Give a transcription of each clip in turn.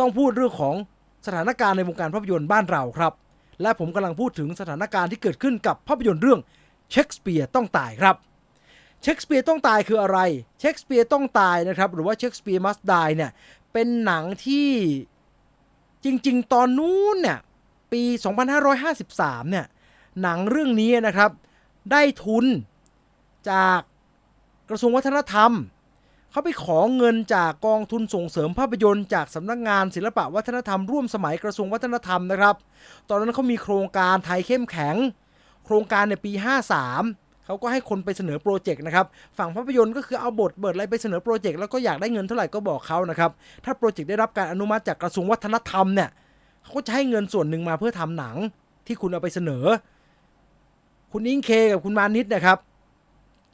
ต้องพูดเรื่องของสถานการณ์ในวงการภาพยนตร์บ้านเราครับ และผมกำลังพูดถึงสถานการณ์ที่เกิดขึ้นกับภาพยนตร์เรื่องเชคสเปียร์ต้องตายครับเชคสเปียร์ต้องตายคืออะไรเชคสเปียร์ต้องตายนะครับหรือว่าเชคสเปียร์มัสดายเนี่ยเป็นหนังที่จริง ๆ ตอนนู้นเนี่ยปี 2553 เนี่ยหนังเรื่องนี้นะครับ ได้ทุนจากกระทรวงวัฒนธรรม เขาไปขอเงินจากกองทุนส่งเสริมภาพยนตร์จากสำนักงานศิลปะวัฒนธรรมร่วมสมัยกระทรวงวัฒนธรรมนะครับ ตอนนั้นเขามีโครงการไทยเข้มแข็ง โครงการในปี 53 เขาก็ให้คนไปเสนอโปรเจกต์นะครับ ฝั่งภาพยนตร์ก็คือเอาบทเบิดอะไรไปเสนอโปรเจกต์แล้วก็อยากได้เงินเท่าไหร่ก็บอกเขานะครับ ถ้าโปรเจกต์ได้รับการอนุมัติจากกระทรวงวัฒนธรรมเนี่ยเขาก็จะให้เงินส่วนหนึ่งมาเพื่อทำหนังที่คุณเอาไปเสนอ คุณอิงเคกับคุณมานิดนะครับ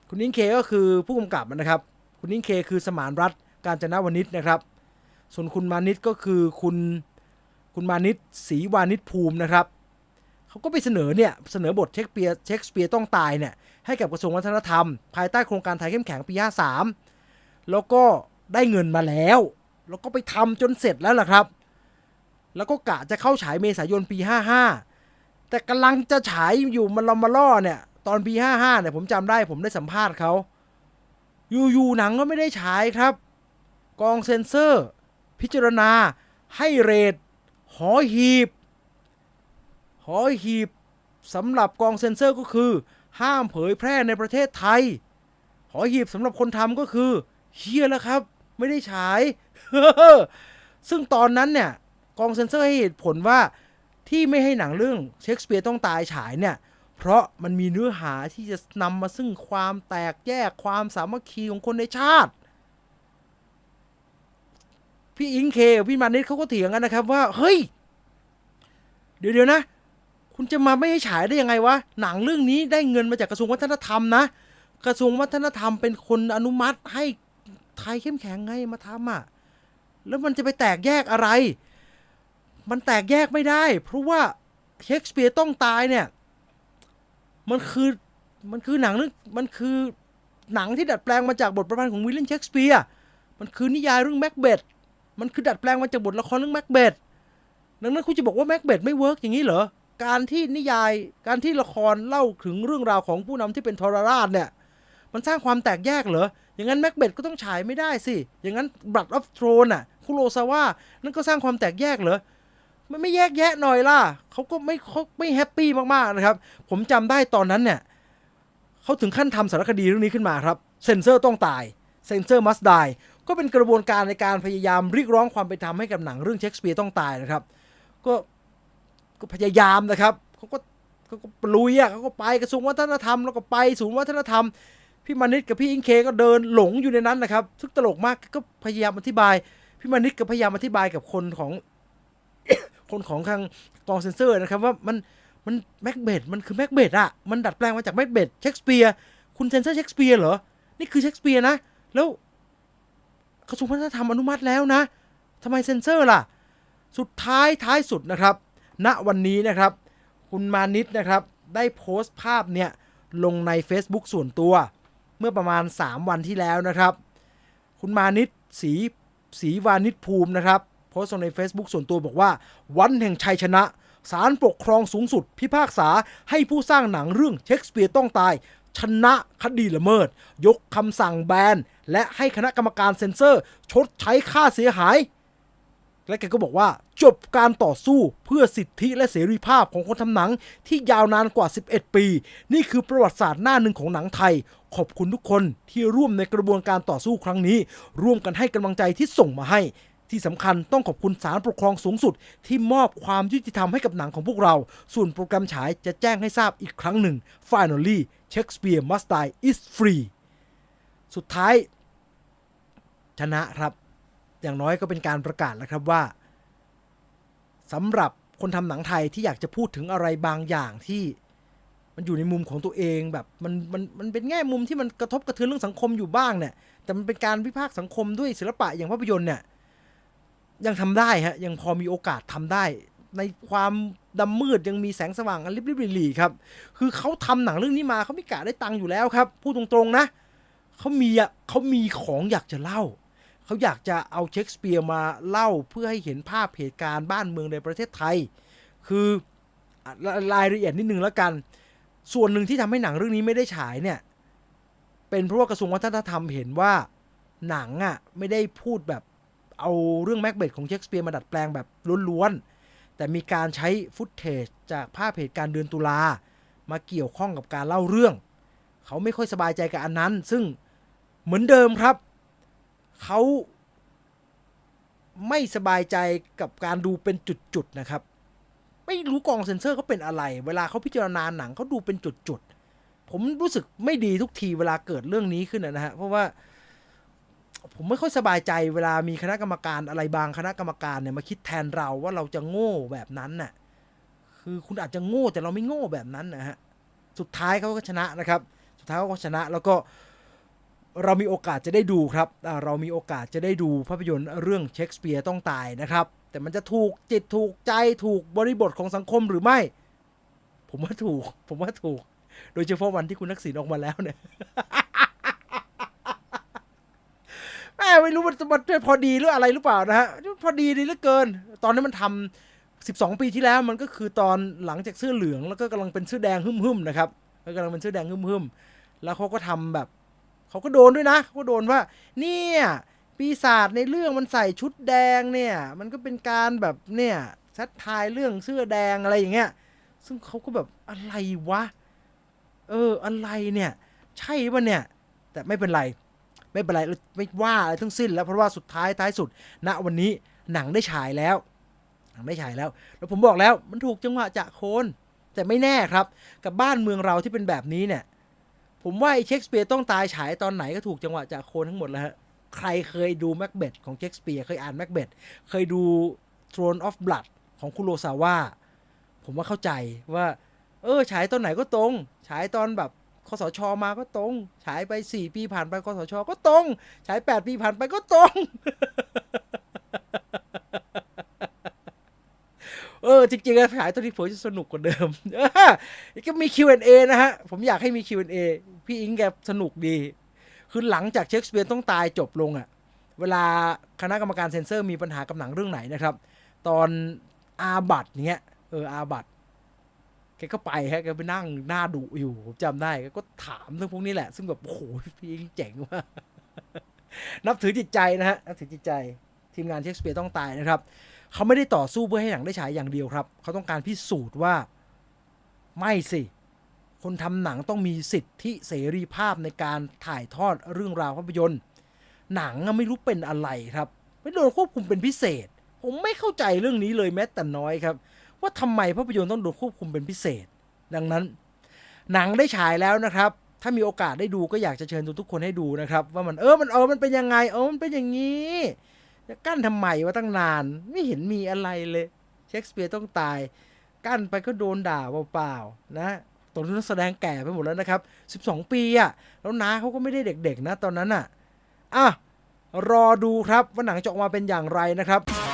คุณอิงเคก็คือผู้กำกับนะครับ คุณอิงเคคือสมานรัฐการจนวนิชนะครับ ส่วนคุณมานิดก็คือคุณคุณมานิดศรีวานิชภูมินะครับเขาก็ไปเสนอเนี่ยเสนอบทเชคสเปียร์เชคสเปียร์ต้องตายเนี่ยให้กับกระทรวงวัฒนธรรม ภายใต้โครงการไทยเข้มแข็งปี53แล้วก็ได้เงินมาแล้ว แล้วก็ไปทำจนเสร็จแล้วล่ะครับ แล้วก็กะจะเข้าฉายเมษายนปี 55 แต่กำลังจะฉายอยู่มันลอมาล่อเนี่ยตอนปี 55เนี่ยผมจำได้ผมได้สัมภาษณ์เขา อยู่ๆหนังก็ไม่ได้ฉายครับ กองเซ็นเซอร์ พิจารณาให้เรทหอหีบ หอหีบสำหรับกองเซ็นเซอร์ก็คือ ห้ามเผยแพร่ในประเทศไทย หอหีบสำหรับคนทำก็คือเฮียแล้วครับ ไม่ได้ฉาย ซึ่งตอนนั้นเนี่ย กองเซ็นเซอร์ให้เหตุผลว่าที่ไม่ให้หนังเรื่องเชคสเปียร์ต้องตายฉายเนี่ย เพราะมันมีเนื้อหาที่จะนำมาซึ่งความแตกแยกความสามัคคีของคนในชาติ พี่อิงเคพี่มานิดเขาก็เถียงกันนะครับว่า เฮ้ย เดี๋ยวเดี๋ยวนะ คุณจะมาไม่ให้ฉายได้ยังไงวะ หนังเรื่องนี้ได้เงินมาจากกระทรวงวัฒนธรรมนะ กระทรวงวัฒนธรรมเป็นคนอนุมัติให้ไทยเข้มแข็งไงมาทำอะ แล้วมันจะไปแตกแยกอะไร มันแตกแยกไม่ได้ เพราะว่าเชคสเปียร์ต้องตายเนี่ย มันคือมันคือหนังเรื่องมันคือหนังที่ดัดแปลงมาจากบทประพันธ์ของวิลเลียมเชคสเปียร์มันคือนิยายเรื่องแม็กเบธมันคือดัดแปลงมาจากบทละครเรื่องแม็กเบธดังนั้นคุณจะบอกว่าแม็กเบธไม่เวิร์กอย่างนี้เหรอการที่นิยายการที่ละครเล่าถึงเรื่องราวของผู้นำที่เป็นทรราชเนี่ย มันสร้างความแตกแยกเหรอ อย่างนั้นแม็กเบธก็ต้องฉายไม่ได้สิ อย่างนั้นบ o ั d ออฟทรอนอะคุโรซาวะนั่นก็สร้างความแตกแยกเหรอ มันไม่แยกแยะหน่อยล่ะเขาก็ไม่เขาไม่แฮปปี้มากๆนะครับ ผมจำได้ตอนนั้นเนี่ยเขาถึงขั้นทำสารคดีเรื่องนี้ขึ้นมาครับเซนเซอร์ต้องตายเซนเซอร์มัส die ก็เป็นกระบวนการในการพยายามเรียกร้องความเป็นธรรมให้กับหนังเรื่องเชคสเปียร์ต้องตายนะครับ ก็ก็พยายามนะครับเขาก็เขาก็ลุยอะเขาก็ไปกระทรวงวัฒนธรรมแล้วก็ไปศูนย์วัฒนธรรม พี่มานิดกับพี่อิงเคก็เดินหลงอยู่ในนั้นนะครับซึ่งตลกมากก็พยายามอธิบาย พี่มานิดก็พยายามอธิบายกับคนของ คนของทางกองเซนเซอร์นะครับว่ามันมันแม็กเบดมันคือแม็กเบดอะมันดัดแปลงมาจากแม็กเบดเชคสเปียร์คุณเซนเซอร์เชคสเปียร์เหรอ นี่คือเชคสเปียร์นะ แล้วกระทรวงวัฒนธรรมอนุมัติแล้วนะทำไมเซนเซอร์ล่ะ สุดท้ายท้ายสุดนะครับ ณวันนี้นะครับ คุณมานิดนะครับ ได้โพสต์ภาพเนี่ยลงใน Facebook ส่วนตัว เมื่อประมาณ 3 วันที่แล้วนะครับ คุณมานิดสีสีวานิชภูมินะครับ พสต์ลงใน Facebook ส่วนตัวบอกว่า วันแห่งชัยชนะศาลปกครองสูงสุด พิพากษาให้ผู้สร้างหนังเรื่องเชคสเปียร์ต้องตาย ชนะคดีละเมิด ยกคำสั่งแบน และให้คณะกรรมการเซ็นเซอร์ ชดใช้ค่าเสียหาย และแกก็บอกว่า จบการต่อสู้เพื่อสิทธิและเสรีภาพของคนทำหนังที่ยาวนานกว่า 11 ปี นี่คือประวัติศาสตร์หน้าหนึ่งของหนังไทย ขอบคุณทุกคนที่ร่วมในกระบวนการต่อสู้ครั้งนี้ ร่วมกันให้กำลังใจที่ส่งมาให้ ที่สำคัญต้องขอบคุณศาลปกครองสูงสุด ที่มอบความยุติธรรมให้กับหนังของพวกเรา ส่วนโปรแกรมฉายจะแจ้งให้ทราบอีกครั้งหนึ่ง Finally Shakespeare Must Die is free สุดท้าย ชนะครับ อย่างน้อยก็เป็นการประกาศแล้วครับว่าสำหรับคนทำหนังไทยที่อยากจะพูดถึงอะไรบางอย่างที่มันอยู่ในมุมของตัวเองแบบมันมันมันเป็นแง่มุมที่มันกระทบกระเทือนเรื่องสังคมอยู่บ้างเนี่ยแต่มันเป็นการวิพากษ์สังคมด้วยศิลปะอย่างภาพยนตร์เนี่ย ยังทำได้ฮะยังพอมีโอกาสทำได้ ในความดำมืดยังมีแสงสว่างอันริบริบหรี่ๆครับ คือเขาทำหนังเรื่องนี้มาเขาม่กะได้ตังค์อยู่แล้วครับพูดตรงๆนะเขามีอะเขามีของอยากจะเล่าเขาอยากจะเอาเชคสเปียร์มาเล่าเพื่อให้เห็นภาพเหตุการณ์บ้านเมืองในประเทศไทย คือรายละเอียดนิดนึงแล้วกัน ส่วนหนึ่งที่ทำให้หนังเรื่องนี้ไม่ได้ฉายเนี่ย เป็นเพราะว่ากระทรวงวัฒนธรรมเห็นว่าหนังอะไม่ได้พูดแบบ เอาเรื่องแม็กเบธของเชคสเปียร์มาดัดแปลงแบบล้วนๆ แต่มีการใช้ฟุตเทจจากภาพเหตุการณ์เดือนตุลามาเกี่ยวข้องกับการเล่าเรื่อง เขาไม่ค่อยสบายใจกับอันนั้น ซึ่งเหมือนเดิมครับ เขาไม่สบายใจกับการดูเป็นจุดๆนะครับ ไม่รู้กองเซ็นเซอร์เขาเป็นอะไร เวลาเขาพิจารณาหนังเขาดูเป็นจุดๆ ผมรู้สึกไม่ดีทุกทีเวลาเกิดเรื่องนี้ขึ้นนะฮะ เพราะว่า ผมไม่ค่อยสบายใจเวลามีคณะกรรมการอะไรบางคณะกรรมการเนี่ยมาคิดแทนเราว่าเราจะโง่แบบนั้นน่ะ คือคุณอาจจะโง่แต่เราไม่โง่แบบนั้นนะฮะ สุดท้ายเขาก็ชนะนะครับ สุดท้ายเขาก็ชนะแล้วก็เรามีโอกาสจะได้ดูครับ เรามีโอกาสจะได้ดูภาพยนตร์เรื่องเชคสเปียร์ต้องตายนะครับ แต่มันจะถูกจิตถูกใจถูกบริบทของสังคมหรือไม่ ผมว่าถูก ผมว่าถูก โดยเฉพาะวันที่คุณทักษิณออกมาแล้วเนี่ย แม่ ไม่รู้มันมันมันพอดีหรืออะไรหรือเปล่านะฮะพอดีดีเหลือเกิน ตอนนั้มันทำ12 ปีที่แล้วมันก็คือตอนหลังจากเสื้อเหลืองแล้วก็กำลังเป็นเสื้อแดงหึ่มๆนะครับแล้วกำลังเป็นเสื้อแดงหึ่มๆแล้วเขาก็ทำแบบเขาก็โดนด้วยนะเขาก็โดนว่า เนี่ยปีศาจในเรื่องมันใส่ชุดแดงเนี่ย มันก็เป็นการแบบเนี่ยซัดทายเรื่องเสื้อแดงอะไรอย่างเงี้ย ซึ่งเขาก็แบบอะไรวะ เอออะไรเนี่ย ใช่ปะเนี่ย แต่ไม่เป็นไร ไม่เป็นไรไม่ว่าอะไรทั้งสิ้น แล้วเพราะว่าสุดท้ายท้ายสุด ณวันนี้หนังได้ฉายแล้วหนังได้ฉายแล้ว แล้วผมบอกแล้วมันถูกจังหวะจะโคนแต่ไม่แน่ครับ กับบ้านเมืองเราที่เป็นแบบนี้เนี่ย ผมว่าไอ้เชคสเปียร์ต้องตายฉายตอนไหนก็ถูกจังหวะจะโคนทั้งหมดแล้วฮะใครเคยดูแม็กเบธของเชคสเปียร์เคยอ่านแม็กเบธเคยดู Throne of Blood ของคุโรซาวะผมว่าเข้าใจว่า เออฉายตอนไหนก็ตรงฉายตอนแบบ คสชมาก็ตรง ฉายไป 4 ปีผ่านไปคสชก็ตรง ฉาย 8 ปีผ่านไปก็ตรง เออ จริงๆแล้วฉายตอนนี้ผมจะสนุกกว่าเดิมก็มี Q&A นะฮะ ผมอยากให้มี Q&A พี่อิงแกสนุกดี คือหลังจากเชคสเปียร์ต้องตายจบลงอะ่ะเวลาคณะกรรมการเซ็นเซอร์มีปัญหากับหนังเรื่องไหนนะครับ ตอนอาบัตเนี้ยเอออาบัต แกก็ไปฮะแกไปนั่งหน้าดุอยู่ผมจำได้กก็ถามเรื่องพวกนี้แหละ ซึ่งแบบโอ้โหพี่อิงเจ๋งมากนับถือจิตใจนะฮะนับถือจิตใจทีมงานเชคสเปียร์ต้องตายนะครับ เขาไม่ได้ต่อสู้เพื่อให้หนังได้ฉายอย่างเดียวครับ เขาต้องการพิสูจน์ว่าไม่สิ คนทำหนังต้องมีสิทธิเสรีภาพในการถ่ายทอดเรื่องราวภาพยนตร์ หนังไม่รู้เป็นอะไรครับไม่โดนควบคุมเป็นพิเศษ ผมไม่เข้าใจเรื่องนี้เลยแม้แต่น้อยครับ ว่าทำไมภาพยนตร์ต้องโดนควบคุมเป็นพิเศษ ดังนั้น หนังได้ฉายแล้วนะครับ ถ้ามีโอกาสได้ดูก็อยากจะเชิญทุกคนให้ดูนะครับ ว่ามันเออมันเออมันเป็นยังไงเออมันเป็นอย่างนี้จะกั้นทำไมวะตั้งนาน ไม่เห็นมีอะไรเลย เชคสเปียร์ต้องตาย กั้นไปก็โดนด่าเปล่าๆนะตอนนี้นแสดงแก่ไปหมดแล้วนะครับ 12 ปีอะแล้วน้าเขาก็ไม่ได้เด็กๆนะตอนนั้นอะอะรอดูครับว่าหนังจะออกมาเป็นอย่างไรนะครับ